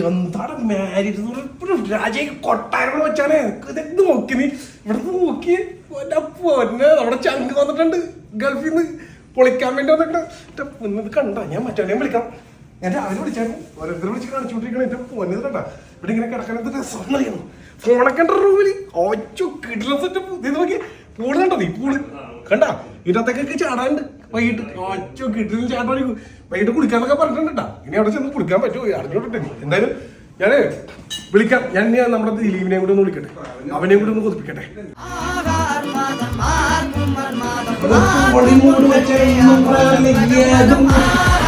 എന്താണ് മാരീഡ് രാജയെ കൊട്ടാരങ്ങൾ വെച്ചാണ്. ഇതെന്ത് നോക്കി നീ? ഇവിടെ നോക്കി. പൊന്നെ നമ്മുടെ ചങ്ക് വന്നിട്ടുണ്ട്. ഗൾഫിൽ നിന്ന് പൊളിക്കാൻ വേണ്ടി വന്നിട്ടുണ്ട്. ഇത് കണ്ട? ഞാൻ മറ്റേ വിളിക്കാം. ഞാൻ രാവിലെ വിളിച്ചായിരുന്നു. ഓരോരുത്തരും വിളിച്ച് കാണിച്ചുകൊണ്ടിരിക്കണം എന്റെ പൊന്നത് കണ്ട? ഇവിടെ ഇങ്ങനെ കിടക്കണത് രസം അറിയാം ഫോണൊക്കെ ഉണ്ട് റൂമിൽ. ഓച്ചു കിടിലം സെറ്റപ്പ് ഇത് നോക്കി. പൂൾ കണ്ടോ നീ? പൂൾ. കണ്ട? ഇതിനകത്തേക്കൊക്കെ ചാടാണ്ട് വൈകിട്ട്. ഓച്ചു കിടിലും ചാടാൻ വൈകിട്ട് കുളിക്കാന്നൊക്കെ പറഞ്ഞിട്ടുണ്ടാ ഇനി അവിടെ ചെന്ന് കുളിക്കാൻ പറ്റുമോ അറിഞ്ഞോട്ടെ എന്തായാലും ഞാൻ വിളിക്കാം. ഞാൻ ഞാൻ നമ്മുടെ ദിലീപിനെയും കൂടെ ഒന്ന് വിളിക്കട്ടെ. അവനെയും കൂടെ ഒന്ന് കൊതിപ്പിക്കട്ടെ. ആ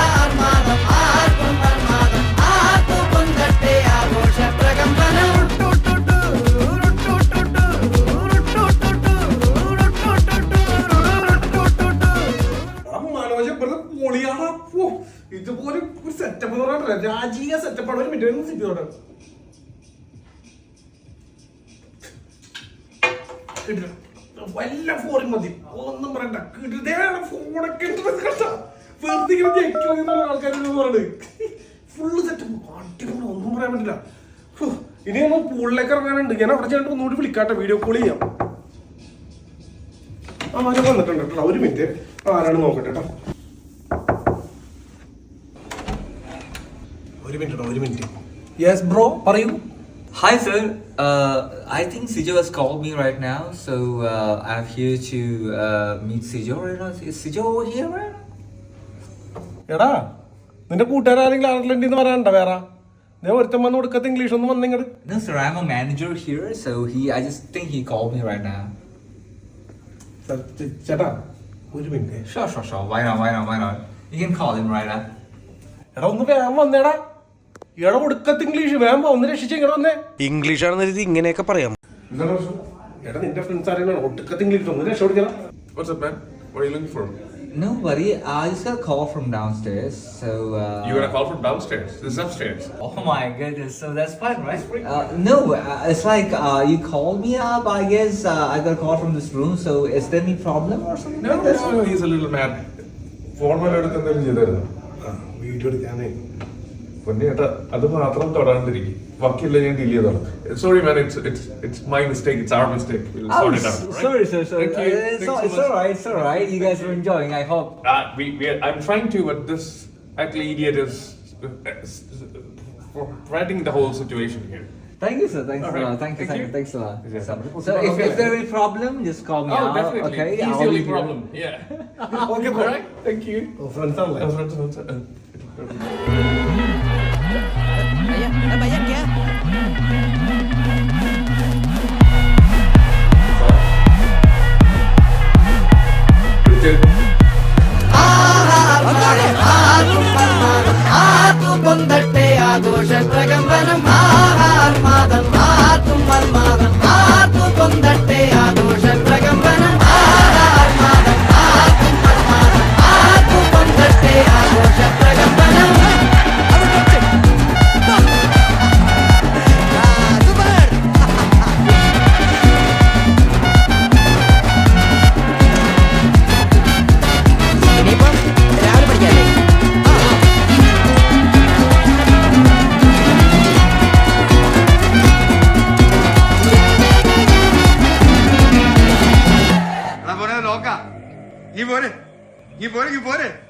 പറഞ്ഞാൽ രാജീയ സെറ്റപ്പാണ് ഒരു മിനിറ്റ് സിറ്റി തോട്ടെ. വല്ല ഫോണും മതി. ഒന്നും പറയണ്ട. കിട്ടുന്നതാണ് ഫോണൊക്കെ വെറുതെ ആൾക്കാരോട് പറയുന്നത് ഫുള്ള് സെറ്റപ്പ് അടിപൊളി. ഒന്നും പറയാൻ പറ്റില്ല. ഇനി നമ്മൾ പൂളിലേക്ക് ഇറങ്ങാനുണ്ട്. ഞാൻ അവിടെ ചെന്നിട്ട് ഒന്നുകൂടി വിളിക്കാട്ടെ. വീഡിയോ കോൾ ചെയ്യാം. മരം വന്നിട്ടുണ്ട് കേട്ടോ. ഒരു മിനിറ്റ് ആരാണ് നോക്കട്ടെ കേട്ടോ. ഒരു മിനിറ്റ് ഒരു മിനിറ്റ് യെസ് ബ്രോ പറയൂ Hi, sir. Uh, I think Sijo has called me right now, so uh, I'm here to uh, meet Sijo right now. Is Sijo here right now? എടാ നിന്റെ കൂട്ടുകാരെങ്കിലും ആരെങ്കിലും നിന്ന് വരാനുണ്ടോ വേറെ ഞാൻ ഒരുത്തം വന്ന് കൊടുക്കത്തെ ഇംഗ്ലീഷ് ഒന്നും വന്നിങ്ങട് No, sir. I'm a manager here, so he. I just think he called me right now. ചേട്ടാ ഒരു minute Sure, sure, sure. Why not? Why not? Why not? You can call him right now. എടാ ഒന്ന് വേഗം വന്നേടാ എടാ കൊടുക്കത്തെ English വേമ്പോ ഒന്ന് രക്ഷിച്ച് ഇങ്ങടെ വന്നേ ഇംഗ്ലീഷ് ആണെന്ന് കരുതി ഇങ്ങനെയൊക്കെ പറയാം എന്താണ് പ്രശ്നം എടാ നിന്റെ ഫ്രണ്ട്സ് ആരെങ്കിലും ഒടുക്കത്ത് ഇംഗ്ലീഷ് ഒന്ന് രക്ഷപ്പെടുക്കണം What's up, man? What are you looking for? No, worry, I just got a call from downstairs, so. Uh, You got a call from downstairs. This is upstairs. Oh my goodness, so that's fine, right? Uh, no, uh, it's like uh, you called me up. I guess uh, I got a call from this room. So is there any problem or something? No, like that? no, no, he's a little mad. Phone വല്ല എടുത്ത് എന്തെങ്കിലും ചെയ്തായിരുന്നു video എടുക്കാനേ പൊന്നിയേട്ടാ അത് മാത്രം തൊടാണ്ടിരിക്കും ബാക്കിയെല്ലാം ഞാൻ deal ചെയ്തോളാം sorry man it's it's it's my mistake it's our mistake we'll Oh, sort it out s- right? sorry, sir. Sorry. Thank you. Uh, it's, Thanks all, so it's much. all right. It's all right. You guys are enjoying. I hope. Uh, we, we, I'm trying to, but this actually idiot is uh, writing the whole situation here. Thank you, sir. Thanks All a right. lot. Thank you. Thank Thank you. you. Thanks a lot. Yeah. So, so if, if there is a problem, just call me Oh, out. definitely. Okay. He's I'll the only be here. problem. Yeah. Okay All right. Thank you. Friends ആണല്ലേ Uh, friends, friends, നോക്കാം. ഈ പോരെ. ഈ പോരെ ഈ പോരെ.